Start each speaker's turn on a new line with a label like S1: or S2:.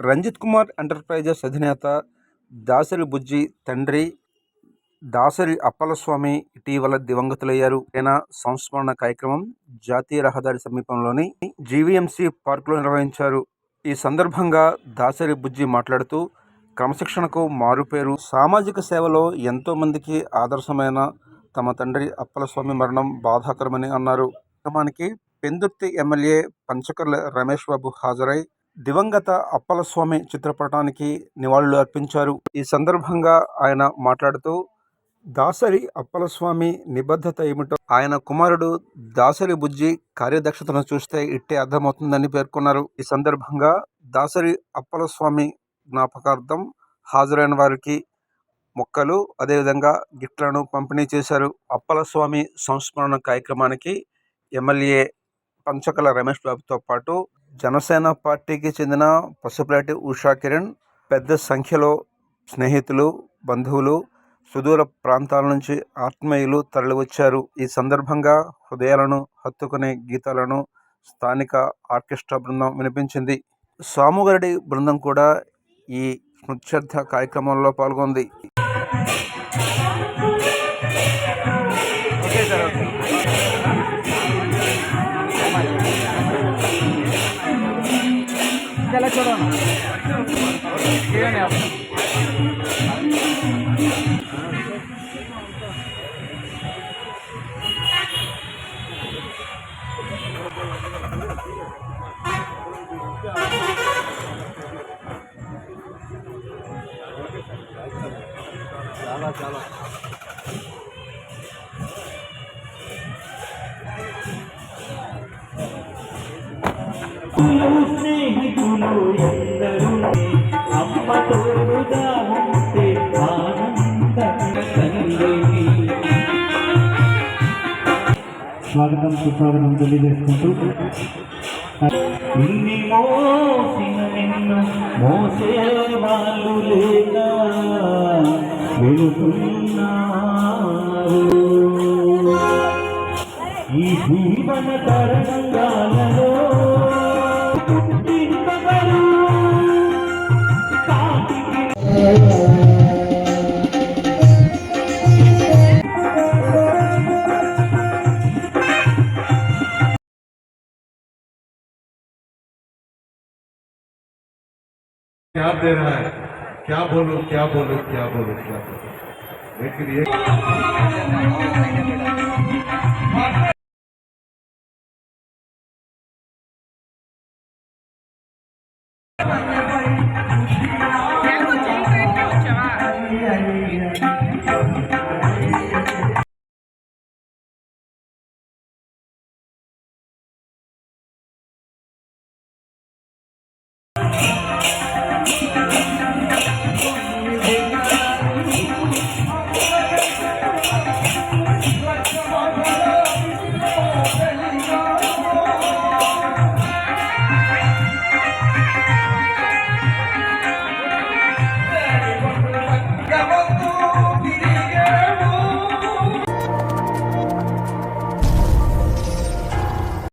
S1: Ranjith Kumar enterprises అధినేత దాసరి బుజ్జి తండ్రి దాసరి అప్పలస్వామి ఇటీవల దివంగతులయ్యారు. ఆయన సంస్మరణ కార్యక్రమం జాతీయ రహదారి సమీపంలోని జీవీఎంసీ పార్కులో నిర్వహించారు. ఈ సందర్భంగా దాసరి బుజ్జి మాట్లాడుతూ క్రమశిక్షణకు మారుపేరు సామాజిక సేవలో ఎంతోమందికి ఆదర్శమైన తమ తండ్రి అప్పలస్వామి మరణం బాధాకరమని అన్నారు. క్రమానికి పెందుర్తి ఎమ్మెల్యే పంచకర్ల రమేష్ బాబు హాజరై దివంగత అప్పలస్వామి చిత్రపటానికి నివాళులు అర్పించారు. ఈ సందర్భంగా ఆయన మాట్లాడుతూ దాసరి అప్పలస్వామి నిబద్ధత ఏమిటో ఆయన కుమారుడు దాసరి బుజ్జి కార్యదక్షతను చూస్తే ఇట్టే అర్థమవుతుందని పేర్కొన్నారు. ఈ సందర్భంగా దాసరి అప్పలస్వామి జ్ఞాపకార్థం హాజరైన వారికి మొక్కలు అదేవిధంగా గిట్లను పంపిణీ చేశారు. అప్పలస్వామి సంస్మరణ కార్యక్రమానికి ఎమ్మెల్యే పంచకల రమేష్ బాబుతో పాటు జనసేన పార్టీకి చెందిన పసుపులేటి ఉషా కిరణ్ పెద్ద సంఖ్యలో స్నేహితులు బంధువులు సుదూర ప్రాంతాల నుంచి ఆత్మీయులు తరలివచ్చారు. ఈ సందర్భంగా హృదయాలను హత్తుకునే గీతాలను స్థానిక ఆర్కెస్ట్రా బృందం వినిపించింది. సాముగరడి బృందం కూడా ఈ స్మృత్యర్థ కార్యక్రమంలో పాల్గొంది.
S2: ఎలా చూడాలి చాలా చాలా చాలా
S3: స్నేహితులు ఎందరూ అమ్మ తోడుగా ఉంటే స్వాగతం సుస్వాగతం తెలియజేసుకుంటూ. ఇన్ని మోసిన నిన్ను మోసే వాళ్ళు లేక వెళుతున్నారు. ఈ జీవన తరంగాలలో
S4: क्या दे रहा है? क्या बोलो क्या बोलो क्या बोलो क्या बोलूँ? लेकिन ये Oh,